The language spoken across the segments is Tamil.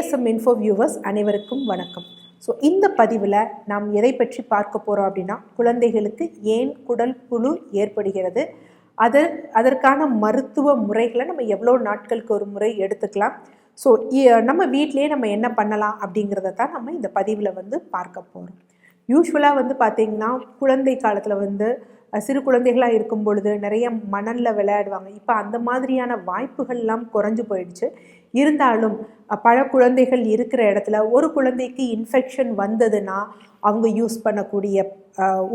ஏஎஸ்எம் இன்ஃபோ வியூவர்ஸ் அனைவருக்கும் வணக்கம். ஸோ இந்த பதிவில் நாம் எதை பற்றி பார்க்க போகிறோம் அப்படின்னா குழந்தைகளுக்கு ஏன் குடல் புழு ஏற்படுகிறது? அது அதற்கான மருத்துவ முறைகளை நம்ம எவ்வளோ நாட்களுக்கு ஒரு முறை எடுத்துக்கலாம்? ஸோ நம்ம வீட்டிலேயே நம்ம என்ன பண்ணலாம் அப்படிங்கிறத தான் நம்ம இந்த பதிவில் வந்து பார்க்க போகிறோம் யூஸ்வலாக வந்து பார்த்திங்கன்னா குழந்தை காலத்தில் வந்து சிறு குழந்தைகளாக இருக்கும் பொழுது நிறைய மணலில் விளையாடுவாங்க. இப்போ அந்த மாதிரியான வாய்ப்புகள்லாம் குறைஞ்சு போயிடுச்சு. இருந்தாலும் பல குழந்தைகள் இருக்கிற இடத்துல ஒரு குழந்தைக்கு இன்ஃபெக்ஷன் வந்ததுன்னா அவங்க யூஸ் பண்ணக்கூடிய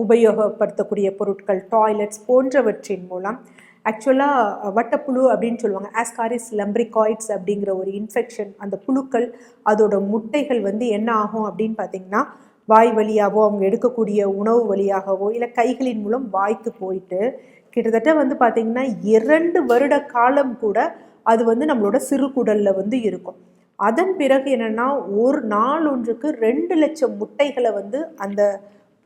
உபயோகப்படுத்தக்கூடிய பொருட்கள் டாய்லெட்ஸ் போன்றவற்றின் மூலம் ஆக்சுவலாக வட்டப்புழு அப்படின்னு சொல்லுவாங்க ஆஸ்காரிஸ் லம்ப்ரிகாய்ட்ஸ் அப்படிங்கிற ஒரு இன்ஃபெக்ஷன் அந்த புழுக்கள் அதோட முட்டைகள் வந்து என்ன ஆகும் அப்படின்னு பார்த்தீங்கன்னா வாய் வழியாகவோ அவங்க எடுக்கக்கூடிய உணவு வழியாகவோ இல்லை கைகளின் மூலம் வாய்க்கு போயிட்டு கிட்டத்தட்ட வந்து பார்த்திங்கன்னா இரண்டு வருட காலம் கூட அது வந்து நம்மளோட சிறுகுடலில் வந்து இருக்கும். அதன் பிறகு என்னென்னா ஒரு நாள் ஒன்றுக்கு ரெண்டு லட்சம் முட்டைகளை வந்து அந்த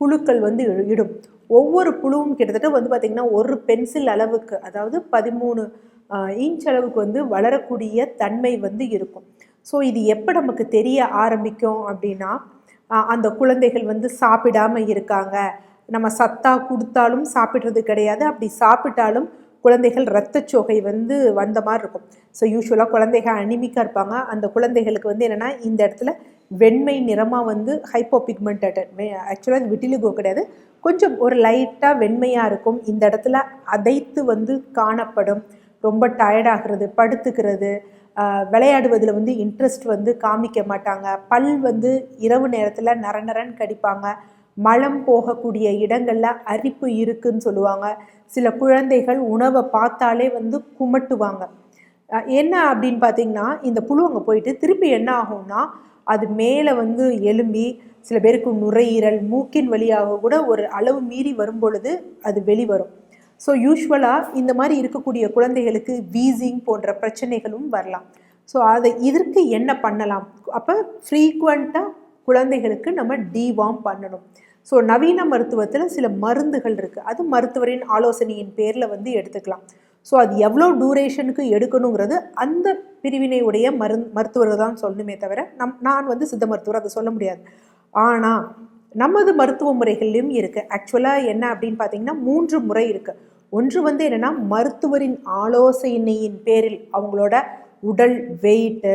புழுக்கள் வந்து இ- இடும். ஒவ்வொரு புழுவும் கிட்டத்தட்ட வந்து பார்த்திங்கன்னா ஒரு பென்சில் அளவுக்கு அதாவது பதிமூணு இன்ச் அளவுக்கு வந்து வளரக்கூடிய தன்மை வந்து இருக்கும். ஸோ இது எப்போ நமக்கு தெரிய ஆரம்பிக்கும் அப்படின்னா அந்த குழந்தைகள் வந்து சாப்பிடாம இருக்காங்க. நம்ம சத்தா கொடுத்தாலும் சாப்பிட்றது கிடையாது. அப்படி சாப்பிட்டாலும் குழந்தைகள் இரத்தச்சோகை வந்து வந்த மாதிரி இருக்கும். ஸோ யூஸ்வலாக குழந்தைகள் அனிமிக்காக இருப்பாங்க. அந்த குழந்தைகளுக்கு வந்து என்னென்னா இந்த இடத்துல வெண்மை நிறமாக வந்து ஹைப்போபிக்மெண்டட் ஆக்சுவலாக அது விட்டிலிகோ கிடையாது. கொஞ்சம் ஒரு லைட்டாக வெண்மையாக இருக்கும். இந்த இடத்துல அதைத்து வந்து காணப்படும். ரொம்ப டயர்டாகிறது படுத்துக்கிறது விளையாடுவதில் வந்து இன்ட்ரெஸ்ட் வந்து காமிக்க மாட்டாங்க. பல் வந்து இரவு நேரத்தில் நர நரன் கடிப்பாங்க. மலம் போகக்கூடிய இடங்களில் அரிப்பு இருக்குன்னு சொல்லுவாங்க. சில குழந்தைகள் உணவை பார்த்தாலே வந்து குமட்டுவாங்க. என்ன அப்படின்னு பார்த்தீங்கன்னா இந்த புழு அங்கே போயிட்டு திருப்பி என்ன ஆகும்னா அது மேலே வந்து எலும்பி சில பேருக்கு நுரையீரல் மூக்கின் வழியாக கூட ஒரு அளவு மீறி வரும் பொழுது அது வெளிவரும். ஸோ யூஸ்வலாக இந்த மாதிரி இருக்கக்கூடிய குழந்தைகளுக்கு வீசிங் போன்ற பிரச்சனைகளும் வரலாம். ஸோ அதை இதற்கு என்ன பண்ணலாம்? அப்போ ஃப்ரீக்குவெண்ட்டாக குழந்தைகளுக்கு நம்ம டிவார்ம் பண்ணணும். ஸோ நவீன மருத்துவத்தில் சில மருந்துகள் இருக்குது அது மருத்துவரின் ஆலோசனையின் பேரில் வந்து எடுத்துக்கலாம். ஸோ அது எவ்வளோ டூரேஷனுக்கு எடுக்கணுங்கிறது அந்த பிரிவினை உடைய மருந் மருத்துவர்கள் தான் சொல்லணுமே தவிர நம் நான் வந்து சித்த மருத்துவர் அதை சொல்ல முடியாது. ஆனால் நமது மருத்துவ முறைகள்லையும் இருக்குது ஆக்சுவலாக என்ன அப்படின்னு பார்த்தீங்கன்னா மூன்று முறை இருக்குது ஒன்று வந்து என்னென்னா மருத்துவரின் ஆலோசனையின் பேரில் அவங்களோட உடல் வெயிட்டு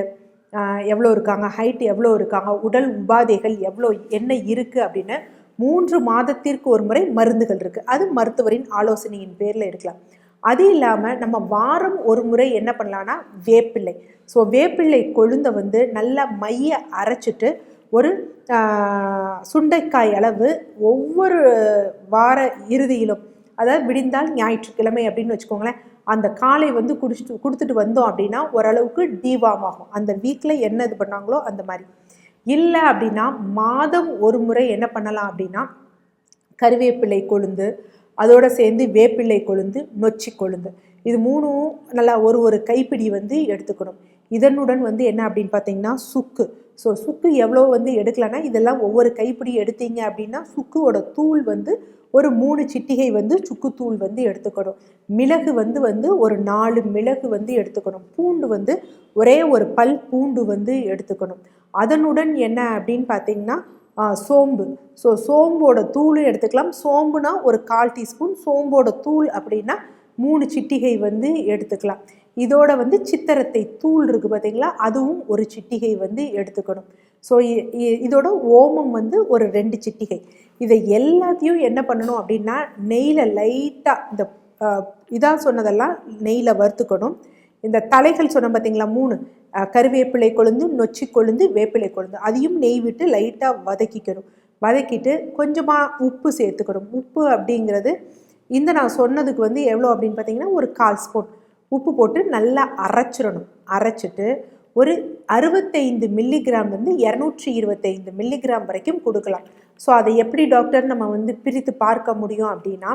எவ்வளோ இருக்காங்க ஹைட் எவ்வளோ இருக்காங்க உடல் உபாதைகள் எவ்வளோ என்ன இருக்குது அப்படின்னு மூன்று மாதத்திற்கு ஒரு முறை மருந்துகள் இருக்குது அது மருத்துவரின் ஆலோசனையின் பேரில் எடுக்கலாம் அது இல்லாமல் நம்ம வாரம் ஒரு முறை என்ன பண்ணலான்னா வேப்பிள்ளை. ஸோ வேப்பிள்ளை கொழுந்தை வந்து நல்லா மைய அரைச்சிட்டு ஒரு சுண்டைக்காய் அளவு ஒவ்வொரு வார இறுதியிலும் அதாவது விடிந்தால் ஞாயிற்றுக்கிழமை அப்படின்னு வச்சுக்கோங்களேன் அந்த காலை வந்து குடிச்சிட்டு கொடுத்துட்டு வந்தோம் அப்படின்னா ஓரளவுக்கு டீவாம் ஆகும் அந்த வீக்கில் என்ன இது பண்ணாங்களோ அந்த மாதிரி. இல்லை அப்படின்னா மாதம் ஒரு முறை என்ன பண்ணலாம் அப்படின்னா கருவேப்பிலை கொழுந்து அதோடு சேர்ந்து வேப்பிள்ளை கொழுந்து நொச்சி கொழுந்து. இது மூணும் நல்லா ஒரு ஒரு கைப்பிடி வந்து எடுத்துக்கணும். இதனுடன் வந்து என்ன அப்படின்னு பார்த்தீங்கன்னா சுக்கு. ஸோ சுக்கு எவ்வளோ வந்து எடுக்கலைன்னா இதெல்லாம் ஒவ்வொரு கைப்பிடி எடுத்தீங்க அப்படின்னா சுக்குவோட தூள் வந்து ஒரு மூணு சிட்டிகை வந்து சுக்குத்தூள் வந்து எடுத்துக்கணும். மிளகு வந்து வந்து ஒரு நாலு மிளகு வந்து எடுத்துக்கணும். பூண்டு வந்து ஒரே ஒரு பல் பூண்டு வந்து எடுத்துக்கணும். அதனுடன் என்ன அப்படின்னு பார்த்தீங்கன்னா சோம்பு. ஸோ சோம்போட தூளும் எடுத்துக்கலாம். சோம்புனா ஒரு கால் டீஸ்பூன். சோம்போட தூள் அப்படின்னா மூணு சிட்டிகை வந்து எடுத்துக்கலாம். இதோட வந்து சித்தரத்தை தூள் இருக்குது பார்த்தீங்களா? அதுவும் ஒரு சிட்டிகை வந்து எடுத்துக்கணும். ஸோ இதோட ஓமம் வந்து ஒரு ரெண்டு சிட்டிகை. இதை எல்லாத்தையும் என்ன பண்ணணும் அப்படின்னா நெய்யில் லைட்டாக இந்த இதாக சொன்னதெல்லாம் நெய்யில் வறுத்துக்கணும். இந்த தலைகள் சொன்ன பார்த்தீங்களா? மூணு. கருவேப்பிலை கொழுந்து நொச்சி கொழுந்து வேப்பிலை கொழுந்து. அதையும் நெய் விட்டு லைட்டாக வதக்கிக்கணும். வதக்கிட்டு கொஞ்சமாக உப்பு சேர்த்துக்கணும். உப்பு அப்படிங்கிறது இந்த நான் சொன்னதுக்கு வந்து எவ்வளோ அப்படின்னு பார்த்தீங்கன்னா ஒரு கால் ஸ்பூன். உப்பு போட்டு நல்லா அரைச்சிடணும். அரைச்சிட்டு ஒரு அறுபத்தைந்து மில்லிகிராம்லேருந்து இரநூற்றி இருபத்தைந்து மில்லிகிராம் வரைக்கும் கொடுக்கலாம். ஸோ அதை எப்படி டாக்டர் நம்ம வந்து பிரித்து பார்க்க முடியும் அப்படின்னா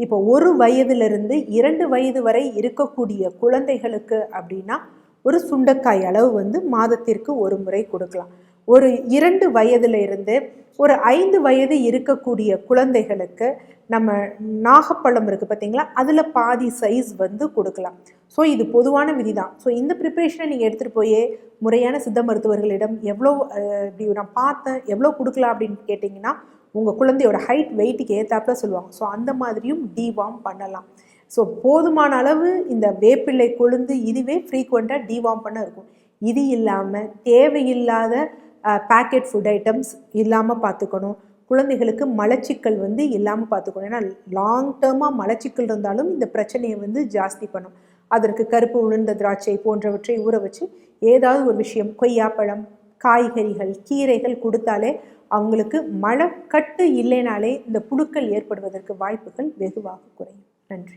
இப்போ ஒரு வயதிலிருந்து இரண்டு வயது வரை இருக்கக்கூடிய குழந்தைகளுக்கு அப்படின்னா ஒரு சுண்டைக்காய் அளவு வந்து மாதத்திற்கு ஒரு முறை கொடுக்கலாம். ஒரு இரண்டு வயதுல இருந்து ஒரு ஐந்து வயது இருக்கக்கூடிய குழந்தைகளுக்கு நம்ம நாகப்பழம் இருக்குது பார்த்தீங்களா? அதில் பாதி சைஸ் வந்து கொடுக்கலாம். ஸோ இது பொதுவான விதி தான் ஸோ இந்த ப்ரிப்பரேஷனை நீங்கள் எடுத்துகிட்டு போய் முறையான சித்த மருத்துவர்களிடம் எவ்வளோ இப்படி நான் பார்த்தேன் எவ்வளோ கொடுக்கலாம் அப்படின்னு கேட்டிங்கன்னா உங்கள் குழந்தையோட ஹைட் வெயிட்டுக்கு ஏற்றாப்புல சொல்லுவாங்க. ஸோ அந்த மாதிரியும் டிவார்ம் பண்ணலாம். ஸோ போதுமான அளவு இந்த வேப்பிள்ளை கொழுந்து இதுவே ஃப்ரீக்வெண்ட்டாக டிவார்ம் பண்ண இருக்கும். இது இல்லாமல் தேவையில்லாத பேக்கெட் ஃபுட் ஐட்டம்ஸ் இல்லாமல் பார்த்துக்கணும். குழந்தைகளுக்கு மலச்சிக்கல் வந்து இல்லாமல் பார்த்துக்கணும். ஏன்னா லாங் டேர்மாக மலச்சிக்கல் இருந்தாலும் இந்த பிரச்சனையை வந்து ஜாஸ்தி பண்ணும். அதற்கு கருப்பு உளுந்த திராட்சை போன்றவற்றை ஊற வச்சு ஏதாவது ஒரு விஷயம் கொய்யாப்பழம் காய்கறிகள் கீரைகள் கொடுத்தாலே அவங்களுக்கு மலக்கட்டு இல்லைனாலே இந்த புழுக்கள் ஏற்படுவதற்கு வாய்ப்புகள் வெகுவாக குறையும். நன்றி.